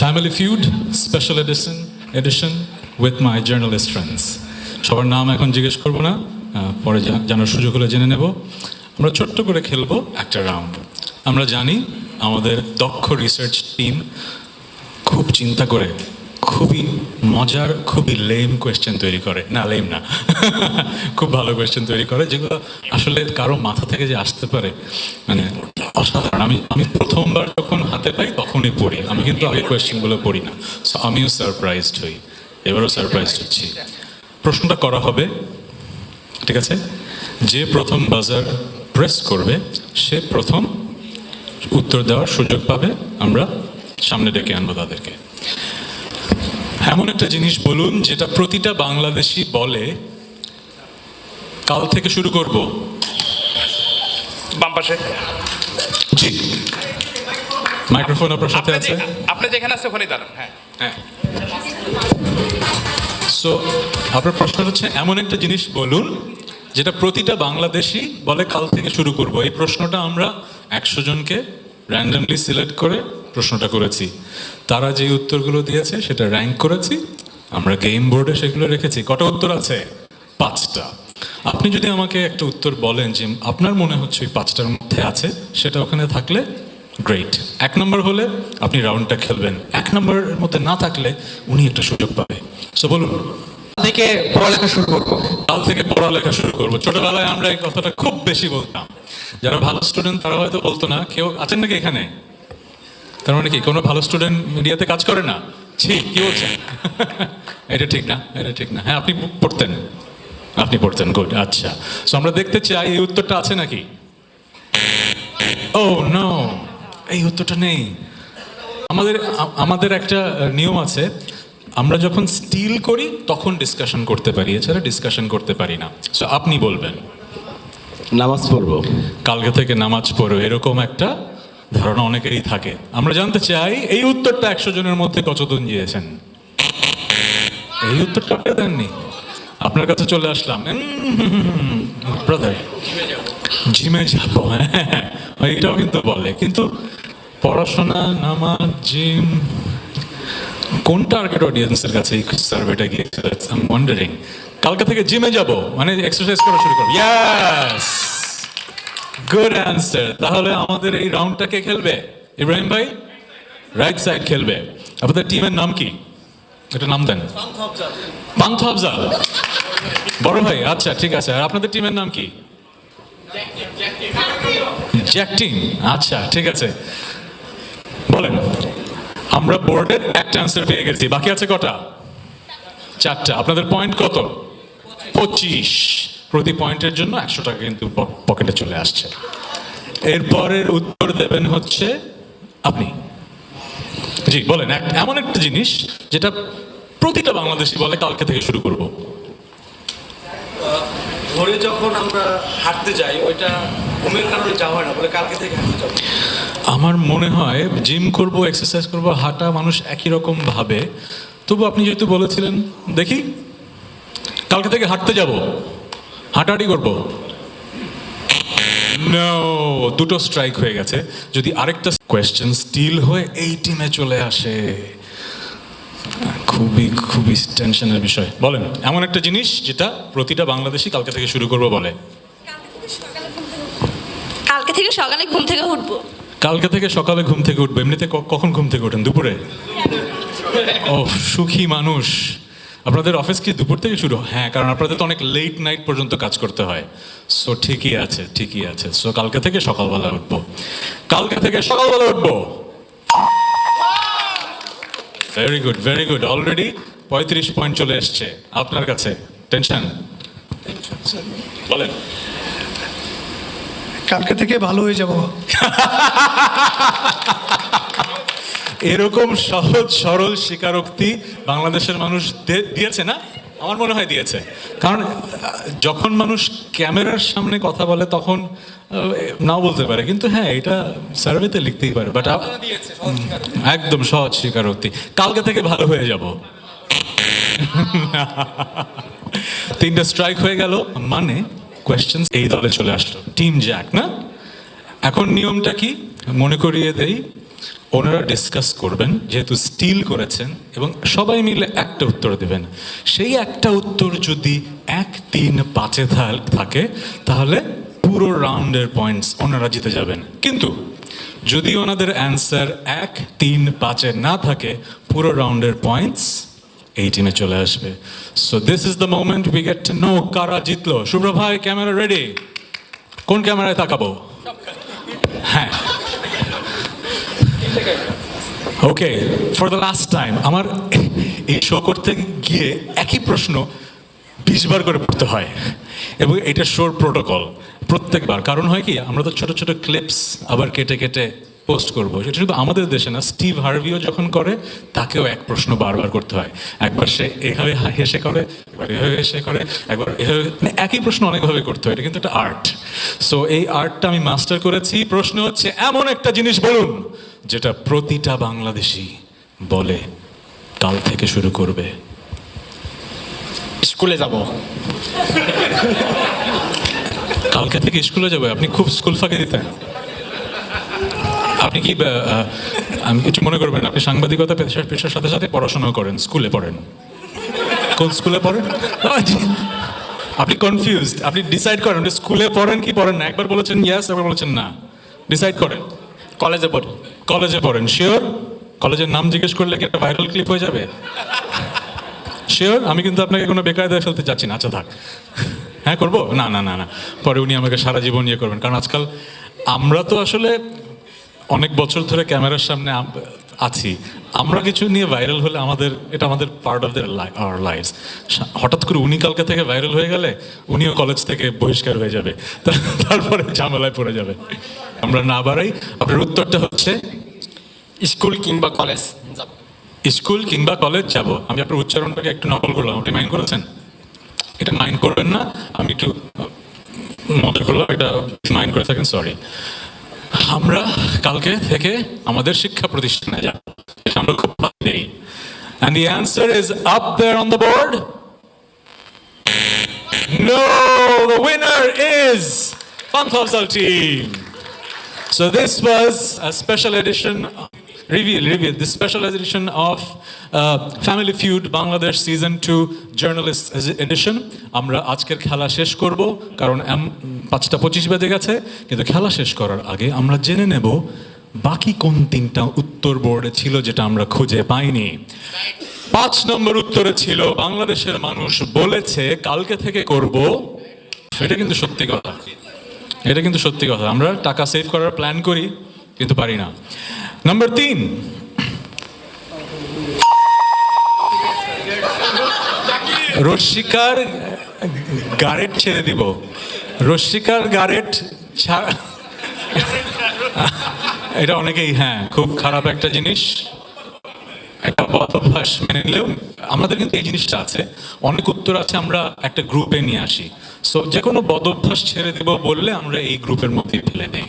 Family feud special edition edition with my journalist friends সবার নাম এখন জিজ্ঞেস করব না পরে জানার সুযোগ হলে জেনে নেব। আমরা ছোট্ট করে খেলব একটা রাউন্ড আমরা জানি আমাদের দক্ষ রিসার্চ টিম খুব চিন্তা করে, খুবই মজার, খুবই লেম কোয়েশ্চেন তৈরি করে। না লেম না। খুব ভালো কোয়েশ্চেন তৈরি করে, যেগুলো আসলে কারও মাথা থেকে যে আসতে পারে মানে অসাধারণ আমি আমি প্রথমবার যখন হাতে পাই, তখনই পড়ি। আমি কিন্তু আগে কোয়েশ্চেনগুলো পড়ি না। সো আমিও সারপ্রাইজড হই। এবারও সারপ্রাইজড হচ্ছি। প্রশ্নটা করা হবে, ঠিক আছে? যে প্রথম বাজার প্রেস করবে, সে প্রথম উত্তর দেওয়ার সুযোগ পাবে। আমরা সামনে ডেকে আনব তাদেরকে। এমন একটা জিনিস বলুন, যেটা প্রতিটা বাংলাদেশি বলে, কাল থেকে শুরু করব। বাম পাশে। জি মাইক্রোফোন আপনার সাথে আছে? আপনি যেখানে আছে ওখানেই দাঁড়ান হ্যাঁ। হ্যাঁ। সো আপনার প্রশ্ন হচ্ছে এমন একটা জিনিস বলুন যেটা প্রতিটা বাংলাদেশি বলে কাল থেকে শুরু করব। এই প্রশ্নটা আমরা একশো জনকে র্যান্ডামলি সিলেক্ট করে প্রশ্নটা করেছি। তারা যে উত্তরগুলো দিয়েছে সেটা র্যাঙ্ক করেছি। আমরা গেম বোর্ডে সেগুলো রেখেছি। কটা উত্তর আছে? পাঁচটা। আপনি যদি আমাকে একটা উত্তর বলেন যে আপনার মনে হচ্ছে ওই পাঁচটার মধ্যে আছে সেটা ওখানে থাকলে গ্রেট এক নম্বর হলে আপনি রাউন্ডটা খেলবেন। এক নম্বরের মধ্যে না থাকলে উনি একটা সুযোগ পাবে। সো বলুন। থেকে পড়ালেখা শুরু করব। কাল থেকে পড়ালেখা শুরু করব। ছোটবেলায় আমরা এই কথাটা খুব বেশি বলতাম। যারা ভালো স্টুডেন্ট তারা হয়তো বলতো না কেউ আছেন নাকি এখানে? তার মানে কি কোনো ভালো স্টুডেন্ট মিডিয়াতে কাজ করে না? ছি কি বলছেন? এটা ঠিক না এটা ঠিক না। হ্যাঁ আপনি পড়তেন। আপনি পড়তেন গুড আচ্ছা। সো আমরা দেখতে চাই এই উত্তরটা আছে নাকি? ও নো এই উত্তরটা নেই। আমাদের আমাদের একটা নিয়ম আছে আমরা যখন স্টিল করি তখন ডিসকাশন করতে পারি এছাড়া ডিসকাশন করতে পারি না। সো আপনি বলবেন। নামাজ পড়ব। কালকে থেকে নামাজ পড়ো এরকম একটা ধারণা অনেকেরই থাকে। আমরা জানতে চাই এই উত্তরটা একশো জনের মধ্যে কতজন দিয়েছেন? এই উত্তরটা আপনি দেননি। আপনার কাছে চলে আসলাম। ব্রাদার জিমে যাব হ্যাঁ এটাও কিন্তু বলে। কিন্তু পড়াশোনা, নামাজ জিম কোন টার্গেট অডিয়েন্সের কাছে এই সার্ভেটা আই ওয়ান্ডারিং কালকে থেকে জিমে যাব মানে এক্সারসাইজ করা শুরু করব। ইয়াস গুড অ্যান্সার তাহলে আমাদের এই রাউন্ডটা কে খেলবে? ইব্রাহিম ভাই? রাইট সাইড খেলবে। আপনাদের টিমের নাম কি? এটা নাম দেন। পান্থ আফজাল বড় ভাই আচ্ছা ঠিক আছে। আর আপনাদের টিমের নাম কি? জ্যাক আচ্ছা ঠিক আছে। বলেন, আমরা বোর্ডের একটা অ্যান্সার পেয়ে গেছি। বাকি আছে কটা? চারটা। আপনাদের পয়েন্ট কত? পঁচিশ। প্রতি পয়েন্টের জন্য একশো টাকা কিন্তু পকেটে চলে আসছে। এরপরের উত্তর দেবেন হচ্ছে আপনি। জি বলেন এমন একটা জিনিস যেটা প্রতিটা বাংলাদেশি বলে কালকে থেকে শুরু করব। ভোরে যখন আমরা হাঁটতে যাই ওইটা ঘুমের কারণে যাওয়া হয় না বলে কালকে থেকে হাঁটতে যাব। আমার মনে হয় জিম করব এক্সারসাইজ করব হাঁটা মানুষ একই রকম ভাবে। তবু আপনি যেহেতু বলেছিলেন দেখি কালকে থেকে হাঁটতে যাব। হাঁটাহাঁটি করব। দুটো স্ট্রাইক হয়ে গেছে। যদি আরেকটা কোয়েশ্চেন স্টিল হয়ে এই টিমে চলে আসে। খুবই খুবই টেনশনের বিষয়। বলেন এমন একটা জিনিস যেটা প্রতিটা বাংলাদেশি কালকে থেকে শুরু করব বলে। কালকে থেকে সকালে ঘুম থেকে উঠবো। কালকে থেকে সকালে ঘুম থেকে উঠবে। এমনিতে কখন ঘুম থেকে ওঠেন? দুপুরে? ও সুখী মানুষ। আপনাদের অফিস কি দুপুর থেকে শুরু? হ্যাঁ কারণ আপনাদের তো অনেক লেট নাইট পর্যন্ত কাজ করতে হয়। সো ঠিকই আছে ঠিকই আছে। সো কালকে থেকে সকালবেলা উঠবো। কালকে থেকে সকালবেলা উঠবো। Very good very good already পঁয়ত্রিশ পয়েন্ট চলে এসছে। আপনার কাছে টেনশন বলেন। কালকে থেকে ভালো হয়ে যাব। এরকম সহজ সরল স্বীকারোক্তি বাংলাদেশের মানুষ দিয়েছে না? আমার মনে হয় দিয়েছে। কারণ যখন মানুষ ক্যামেরার সামনে কথা বলে তখন নাও বলতে পারে। কিন্তু হ্যাঁ এটা সার্ভেতে লিখতেই পারে। বাট একদম সহজ স্বীকারোক্তি। কালকে থেকে ভালো হয়ে যাব। তিনটা স্ট্রাইক হয়ে গেল। মানে কোয়েশ্চেন এই দলে চলে আসলো। টিম জ্যাক না? এখন নিয়মটা কি? মনে করিয়ে দেই। ওনারা ডিসকাস করবেন, যেহেতু স্টিল করেছেন এবং সবাই মিলে একটা উত্তর দেবেন। সেই একটা উত্তর যদি এক তিন পাঁচে থাকে, তাহলে পুরো রাউন্ডের পয়েন্টস ওনারা জিতে যাবেন। কিন্তু যদি ওনাদের অ্যান্সার এক তিন পাঁচে না থাকে, পুরো রাউন্ডের পয়েন্টস এই টিমে চলে আসবে। So this is the moment we get know কারা জিতলো। শুভ্র ভাই ক্যামেরা রেডি কোন ক্যামেরায় তাকাবো হ্যাঁ okay for the last time আমার এই শো করতে গিয়ে একই প্রশ্ন বিশবার করে পড়তে হয়। এবং এটা শোর প্রোটোকল প্রত্যেকবার। কারণ হয় কি, আমরা তো ছোট ছোট ক্লিপস আবার কেটে কেটে পোস্ট করব। সেটা শুধু আমাদের দেশে না স্টিভ হার্ভিও যখন করে, তাকেও এক প্রশ্ন বারবার করতে হয়। একবার সে এভাবে হেসে করে, একবার এভাবে হেসে করে, একবার এভাবে মানে একই প্রশ্ন অনেকভাবে করতে হয়। এটা কিন্তু একটা আর্ট সো এই আর্টটা আমি মাস্টার করেছি। প্রশ্ন হচ্ছে, এমন একটা জিনিস বলুন যেটা প্রতিটা বাংলাদেশি বলে কাল থেকে শুরু করবে। স্কুলে যাব। কালকে থেকে স্কুলে যাবে আপনি খুব স্কুল ফাঁকে দিতেন। আপনি কি আমি কিছু মনে করবেন আপনি সাংবাদিকতা পেশার পেশার সাথে সাথে পড়াশোনাও করেন স্কুলে পড়েন। কোন স্কুলে পড়েন? আপনি কনফিউজড আপনি ডিসাইড করেন স্কুলে পড়েন কি পড়েন না। একবার বলেছেন ইয়াস একবার বলেছেন না। ডিসাইড করেন। কলেজে পড়ি। কলেজে পড়েন। শিওর কলেজের নাম জিজ্ঞেস করলে কি একটা ভাইরাল ক্লিপ হয়ে যাবে? শিওর আমি কিন্তু আপনাকে কোনো বেকায়দায় ফেলতে চাচ্ছি না। আচ্ছা থাক। হ্যাঁ করব? না না না না। পরে উনি আমাকে সারা জীবন ইয়ে করবেন। কারণ আজকাল আমরা তো আসলে অনেক বছর ধরে ক্যামেরার সামনে আছি। আমরা কিছু নিয়ে ভাইরাল হলে আমাদের এটা আমাদের part of their our life হঠাৎ করে উনি কালকে থেকে ভাইরাল হয়ে গেলে উনিও কলেজ থেকে বহিষ্কার হয়ে যাবে। তারপরে ঝামেলায় পড়ে যাবে। আমরা না বাড়াই আপনার উত্তরটা হচ্ছে? স্কুল কিংবা কলেজ স্কুল কিংবা কলেজ যাব। আমি আপনার উচ্চারণটাকে একটু নকল করলাম। আপনি মাইন্ড করেছেন? এটা মাইন্ড করবেন না। আমি একটু মজা করলাম। এটা মাইন্ড করে থাকেন সরি আমরা কালকে থেকে আমাদের শিক্ষা প্রতিষ্ঠানে যাব এটা আমরা খুব ভালো দেই And the answer is up there on the board. No, the winner is Panthal team. So this was a special edition, reveal, reveal, this special edition of uh, Family Feud Bangladesh Season 2 Journalist Edition. আমরা আজকের খেলা শেষ করব কারণ পাঁচটা পঁচিশ বেজে গেছে কিন্তু খেলা শেষ করার আগে আমরা জেনে নেব বাকি কোন তিনটা উত্তর বোর্ডে ছিল যেটা আমরা খুঁজে পাইনি। পাঁচ নম্বর উত্তরে ছিল বাংলাদেশের মানুষ বলেছে কালকে থেকে করব। সেটা কিন্তু সত্যি কথা। এটা কিন্তু সত্যি কথা। আমরা টাকা সেভ করার প্ল্যান করি। কিন্তু পারি না নাম্বার তিন রশ্মিকার গারেট ছেড়ে দিব রশ্মিকার গারেট ছাড়া এটা অনেকেই হ্যাঁ খুব খারাপ একটা জিনিস। একটা বদ অভ্যাস মেনে নিলেও আমাদের কিন্তু এই জিনিসটা আছে। অনেক উত্তর আছে, আমরা একটা গ্রুপে নিয়ে আসি। সো যে কোনো বদ অভ্যাস ছেড়ে দেবো বললে আমরা এই গ্রুপের মধ্যেই ফেলে নেই